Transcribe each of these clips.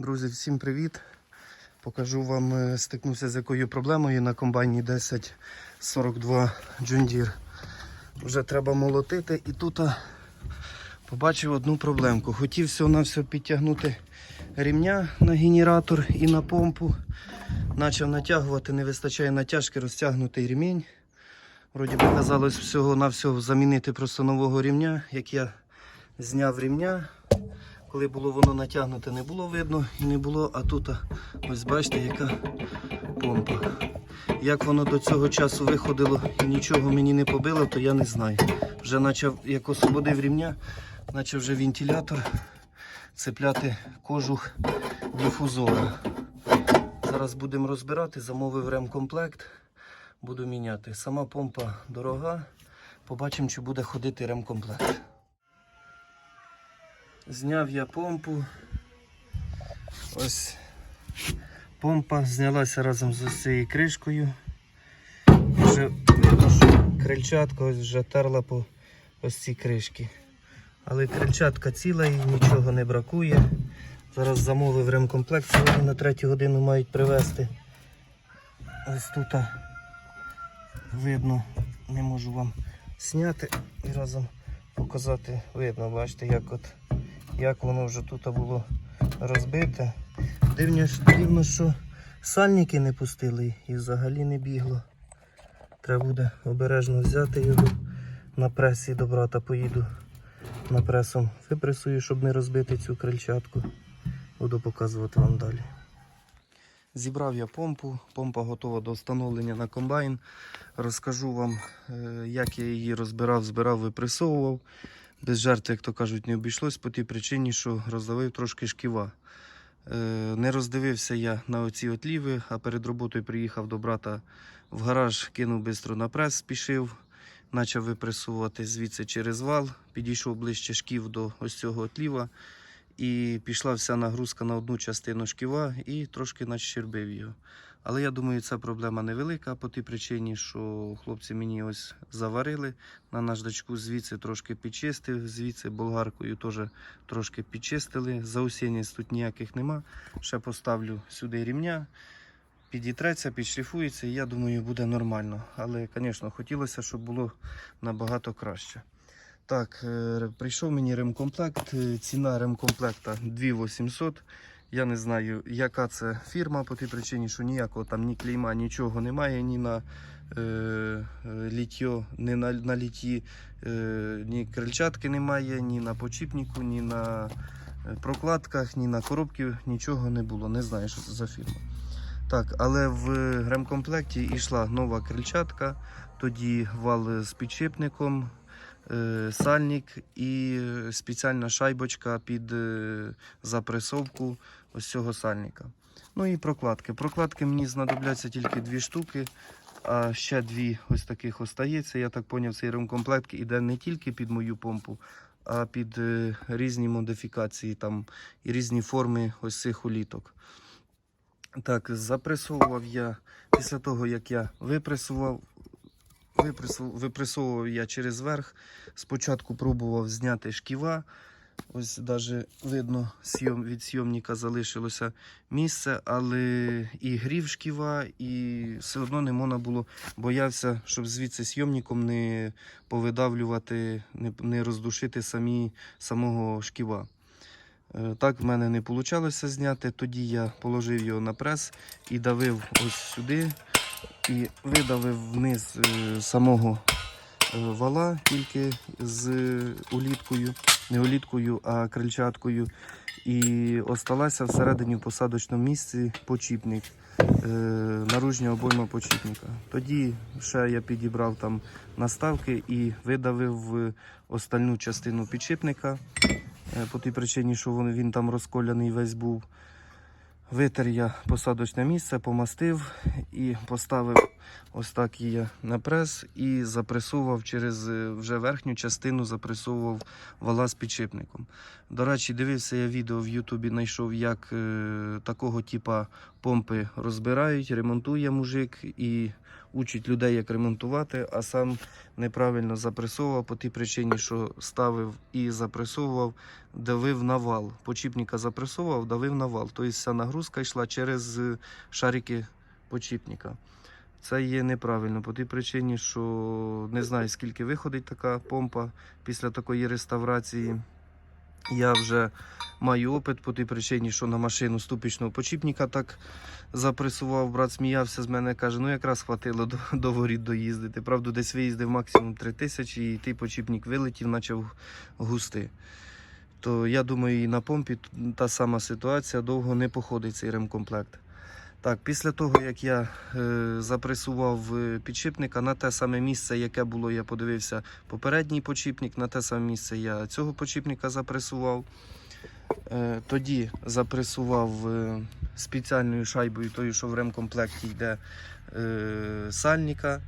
Друзі, всім привіт! Покажу вам, е, стикнувся з якою проблемою на комбайні 1042 John Deere. Вже треба молотити і тут побачив одну проблемку. Хотів всього на все підтягнути рівня на генератор і на помпу. Почав натягувати, не вистачає натяжки, розтягнутий ремінь. Вроді би казалось всього на всього замінити просто нового рівня. Як я зняв рівня, коли було воно натягнуте, не було видно і не було, а тут ось бачите, яка помпа. Як воно до цього часу виходило і нічого мені не побило, то я не знаю. Вже почав, як освободив рівня, почав вже вентилятор цепляти кожух дифузора. Зараз будемо розбирати, замовив ремкомплект, буду міняти. Сама помпа дорога. Побачимо, чи буде ходити ремкомплект. Зняв я помпу. Ось помпа знялася разом з цією кришкою. Вже видно, що крильчатка ось вже терла по ось цій кришки. Але крильчатка ціла і нічого не бракує. Зараз замовив ремкомплект, сьогодні на третю годину мають привезти. Ось тут видно, не можу вам зняти і разом показати. Видно, бачите, як от як воно вже тут було розбите. Дивно, дивно, що сальники не пустили і взагалі не бігло. Треба буде обережно взяти його на пресі до брата поїду на пресом. Випресую, щоб не розбити цю крильчатку. Буду показувати вам далі. Зібрав я помпу, помпа готова до встановлення на комбайн. Розкажу вам, е, як я її розбирав, збирав, випресовував. Без жертв, як то кажуть, не обійшлось по тій причині, що роздавив трошки шківа. Е, Не роздивився я на оці отліви, а перед роботою приїхав до брата в гараж, кинув швидко на прес, спішив, почав випресувати звідси через вал, підійшов ближче шків до ось цього отліва. І пішла вся нагрузка на одну частину шківа і трошки начербив його. Але я думаю, ця проблема невелика по тій причині, що хлопці мені ось заварили на наждачку, звідси трошки підчистив, звідси болгаркою теж трошки підчистили. Заусінець тут ніяких нема. Ще поставлю сюди рівня, підітреться, підшліфується, і я думаю, буде нормально. Але, звісно, хотілося, щоб було набагато краще. Так, е, прийшов мені ремкомплект. Е, Ціна ремкомплекта 2800. Я не знаю, яка це фірма по тій причині, що ніякого там ні клейма, нічого немає, ні на е, е, літьо, ні на, на літі, е, ні крильчатки немає, ні на почіпнику, ні на прокладках, ні на коробці, нічого не було. Не знаю, що це за фірма. Так, але в ремкомплекті йшла нова крильчатка, тоді вал з підшипником, сальник і спеціальна шайбочка під е, запресовку ось цього сальника. Ну і прокладки. Прокладки мені знадобляться тільки дві штуки, а ще дві ось таких остається. Я так зрозумів, цей ремкомплект іде не тільки під мою помпу, а під е, різні модифікації там, і різні форми ось цих уліток. Так, запресовував я після того, як я випресував, випресовував я через верх. Спочатку пробував зняти шківа. Ось навіть видно, від сйомника залишилося місце, але і грів шківа, і все одно не можна було. Боявся, щоб звідси сйомником не повидавлювати, не, роздушити самі, самого шківа. Е, Так в мене не вийшло зняти. Тоді я положив його на прес і давив ось сюди. І видавив вниз е, самого е, вала тільки з уліткою, не уліткою, а крильчаткою. І осталася всередині в посадочному місці почіпник, е, наружня обойма почіпника. Тоді ще я підібрав там наставки і видавив остальну частину підшипника. Е, По тій причині, що він там розколяний весь був. Витер я посадочне місце, помастив і поставив Ось так її на прес і запресовував через е, вже верхню частину, запресовував вала з підшипником. До речі, дивився я відео в Ютубі, знайшов, як е, такого типа помпи розбирають, ремонтує мужик і учить людей, як ремонтувати, а сам неправильно запресовував по тій причині, що ставив і запресовував, давив на вал. Почіпника запресовував, давив на вал. Тобто вся нагрузка йшла через е, шарики почіпника. Це є неправильно по тій причині, що не знаю, скільки виходить така помпа після такої реставрації. Я вже маю опит по тій причині, що на машину ступічного почіпника так запресував. Брат сміявся з мене, каже, ну якраз хватило до, до воріт доїздити. Правда, десь виїздив максимум 3 тисячі, і той почіпник вилетів, почав густи. То я думаю, і на помпі та сама ситуація довго не походить цей ремкомплект. Так, після того, як я е, запресував е, підшипника на те саме місце, яке було, я подивився попередній почіпник, на те саме місце я цього почіпника запресував. Е, тоді запресував е, спеціальною шайбою, тою, що в ремкомплекті йде е, сальника.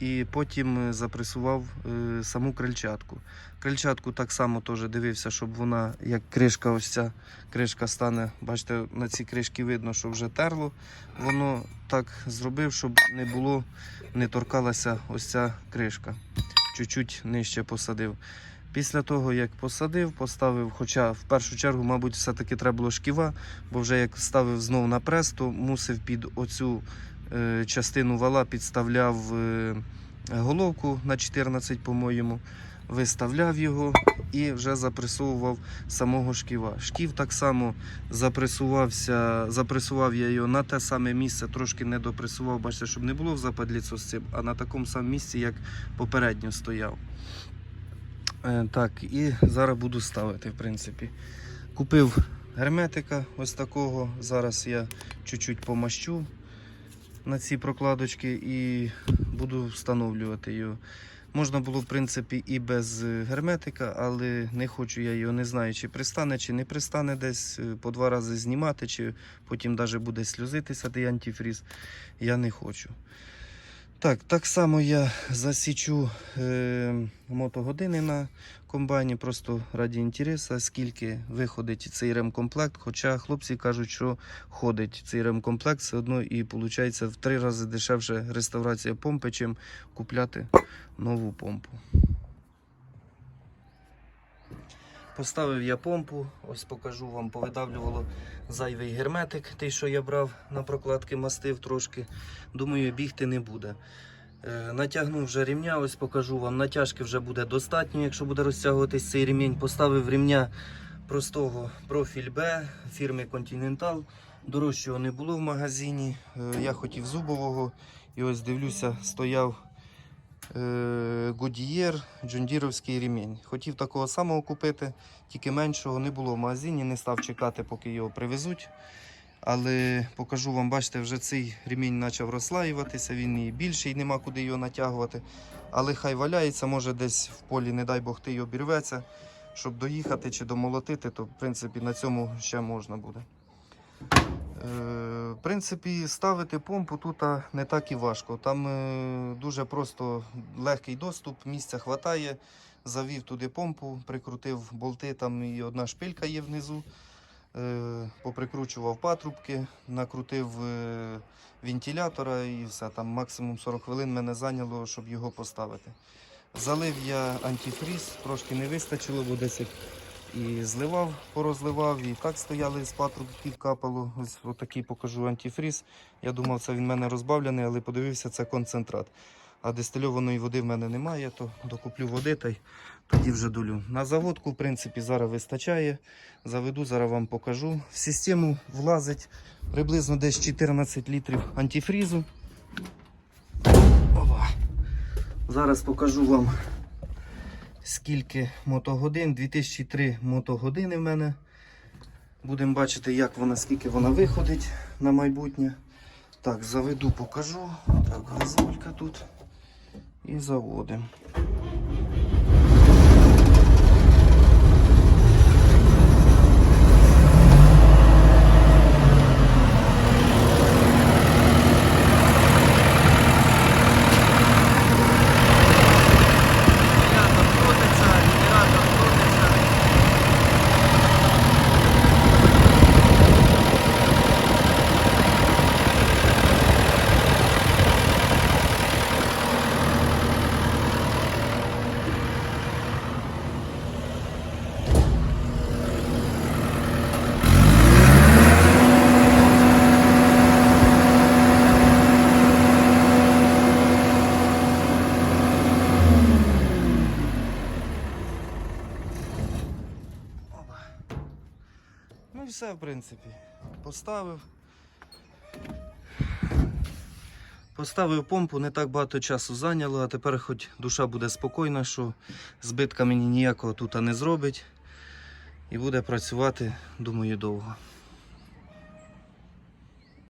І потім е, запресував е, саму крильчатку. Крильчатку так само теж дивився, щоб вона, як кришка, ось ця кришка стане. Бачите, на цій кришці видно, що вже терло. Воно так зробив, щоб не було, не торкалася ось ця кришка. Чуть-чуть нижче посадив. Після того, як посадив, поставив, хоча в першу чергу, мабуть, все-таки треба було шківа, бо вже як ставив знов на прес, то мусив під оцю частину вала підставляв е, головку на 14, по-моєму, виставляв його і вже запресовував самого шківа. Шків так само запресувався, запресував я його на те саме місце, трошки не допресував, бачите, щоб не було в западліцу з цим, а на такому самому місці, як попередньо стояв. Е, Так, і зараз буду ставити, в принципі. Купив герметика ось такого. Зараз я чуть-чуть помащу на ці прокладочки і буду встановлювати його. Можна було, в принципі, і без е, герметика, але не хочу я його, не знаю, чи пристане, чи не пристане десь е, по два рази знімати, чи потім навіть буде сльозитися той антифріз. Я не хочу. Так, так само я засічу е, мотогодини на комбайні, просто раді інтересу, скільки виходить цей ремкомплект. Хоча хлопці кажуть, що ходить цей ремкомплект все одно і виходить в три рази дешевше реставрація помпи, чим купляти нову помпу. Поставив я помпу, ось покажу вам, повидавлювало зайвий герметик, той, що я брав на прокладки, мастив трошки. Думаю, бігти не буде. Е, Натягнув вже рівня, ось покажу вам. Натяжки вже буде достатньо, якщо буде розтягуватись цей ремінь. Поставив рівня простого профіль Б фірми Continental. Дорожчого не було в магазині. Е, Я хотів зубового. І ось дивлюся, стояв Goodyear джондіровський ремінь. Хотів такого самого купити, тільки меншого не було в магазині, не став чекати, поки його привезуть. Але покажу вам, бачите, вже цей ремінь почав розслаюватися, він і більший, нема куди його натягувати. Але хай валяється, може десь в полі, не дай Бог, ти його обірветься. Щоб доїхати чи домолотити, то в принципі на цьому ще можна буде. Е, В принципі, ставити помпу тут не так і важко. Там е, дуже просто легкий доступ, місця хватає. Завів туди помпу, прикрутив болти, там і одна шпилька є внизу. Е, Поприкручував патрубки, накрутив вентилятора і все. Там максимум 40 хвилин мене зайняло, щоб його поставити. Залив я антифріз, трошки не вистачило, бо десь і зливав, порозливав, і так стояли з патрубків капало. Ось отакий покажу антифріз. Я думав, це він в мене розбавлений, але подивився, це концентрат. А дистильованої води в мене немає, то докуплю води та й тоді вже долю. На заводку, в принципі, зараз вистачає. Заведу, зараз вам покажу. В систему влазить приблизно десь 14 літрів антифрізу. Опа. Зараз покажу вам скільки мотогодин. 2003 мотогодини в мене. Будемо бачити, як вона, скільки вона виходить на майбутнє. Так, заведу, покажу. Так, газолька тут. І заводимо. Все, в принципі. Поставив. Поставив помпу, не так багато часу зайняло, а тепер хоч душа буде спокійна, що збитка мені ніякого тут не зробить. І буде працювати, думаю, довго.